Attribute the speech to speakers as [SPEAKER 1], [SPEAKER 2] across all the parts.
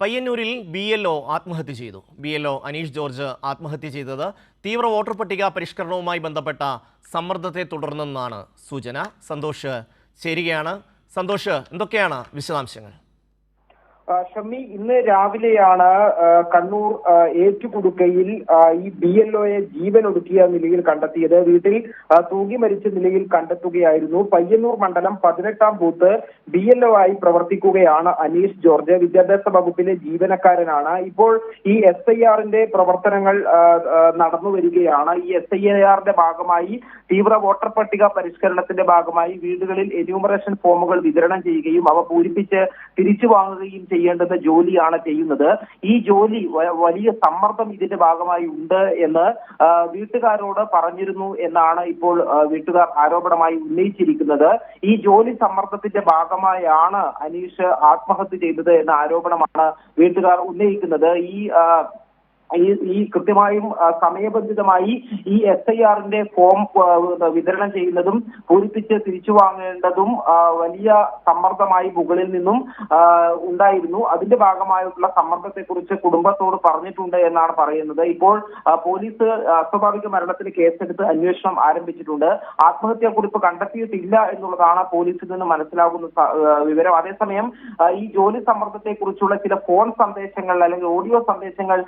[SPEAKER 1] പയ്യന്നൂരിൽ B L O ആത്മഹത്യ ചെയ്തു. B L O Aneesh George ആത്മഹത്യ ചെയ്തത്. തീവ്ര വോട്ടർ പട്ടിക പരിഷ്കരണവുമായി ബന്ധപ്പെട്ട സമ്മർദ്ദത്തെ തുടർന്നെന്നാണ് സൂചന. സന്തോഷ് ചേരുകയാണ്. സന്തോഷ് എന്തൊക്കെയാണ് വിശദാംശങ്ങൾ?
[SPEAKER 2] ഷമ്മി ഇന്ന് രാവിലെയാണ് കണ്ണൂർ ഏറ്റുകുടുക്കയിൽ ഈ ബി എൽ ഒയെ ജീവൻ ഒടുക്കിയ നിലയിൽ കണ്ടെത്തിയത്. വീട്ടിൽ തൂങ്ങി മരിച്ച നിലയിൽ കണ്ടെത്തുകയായിരുന്നു. പയ്യന്നൂർ മണ്ഡലം പതിനെട്ടാം ബൂത്ത് ബി എൽ ഒ ആയി പ്രവർത്തിക്കുകയാണ് അനീഷ് ജോർജ്. വിദ്യാഭ്യാസ വകുപ്പിലെ ജീവനക്കാരനാണ്. ഇപ്പോൾ ഈ എസ് ഐ ആറിന്റെ പ്രവർത്തനങ്ങൾ നടന്നു വരികയാണ്. ഈ എസ് ഐ ആറിന്റെ ഭാഗമായി തീവ്ര വോട്ടർ പട്ടിക പരിഷ്കരണത്തിന്റെ ഭാഗമായി വീടുകളിൽ എന്യൂമറേഷൻ ഫോമുകൾ വിതരണം ചെയ്യുകയും അവ പൂരിപ്പിച്ച് തിരിച്ചു വാങ്ങുകയും ചെയ്യേണ്ടുന്ന ജോലിയാണ് ചെയ്യുന്നത്. ഈ ജോലി വലിയ സമ്മർദ്ദം ഇതിന്റെ ഭാഗമായി ഉണ്ട് എന്ന് വീട്ടുകാരോട് പറഞ്ഞിരുന്നു എന്നാണ് ഇപ്പോൾ വീട്ടുകാർ ആരോപണമായി ഉന്നയിച്ചിരിക്കുന്നത്. ഈ ജോലി സമ്മർദ്ദത്തിന്റെ ഭാഗമായാണ് അനീഷ് ആത്മഹത്യ ചെയ്തത് എന്ന ആരോപണമാണ് വീട്ടുകാർ ഉന്നയിക്കുന്നത്. ഈ ഈ കൃത്യമായും സമയബന്ധിതമായി ഈ എസ് ഐ ആറിന്റെ ഫോം വിതരണം ചെയ്യുന്നതും പൂരിപ്പിച്ച് തിരിച്ചു വാങ്ങേണ്ടതും വലിയ സമ്മർദ്ദമായി മുകളിൽ നിന്നും ഉണ്ടായിരുന്നു. അതിന്റെ ഭാഗമായിട്ടുള്ള സമ്മർദ്ദത്തെക്കുറിച്ച് കുടുംബത്തോട് പറഞ്ഞിട്ടുണ്ട് എന്നാണ് പറയുന്നത്. ഇപ്പോൾ പോലീസ് അസ്വാഭാവിക മരണത്തിന് കേസെടുത്ത് അന്വേഷണം ആരംഭിച്ചിട്ടുണ്ട്. ആത്മഹത്യാ കുറിപ്പ് കണ്ടെത്തിയിട്ടില്ല എന്നുള്ളതാണ് പോലീസിൽ നിന്ന് മനസ്സിലാകുന്ന വിവരം. അതേസമയം ഈ ജോലി സമ്മർദ്ദത്തെക്കുറിച്ചുള്ള ചില ഫോൺ സന്ദേശങ്ങൾ അല്ലെങ്കിൽ ഓഡിയോ സന്ദേശങ്ങൾ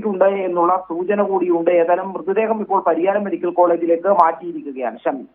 [SPEAKER 2] ലഭിച്ചിട്ടുണ്ട് എന്നുള്ള സൂചന കൂടിയുണ്ട്. ഏതായാലും മൃതദേഹം ഇപ്പോൾ പരിയാരം മെഡിക്കൽ കോളേജിലേക്ക് മാറ്റിയിരിക്കുകയാണ് ഷമി.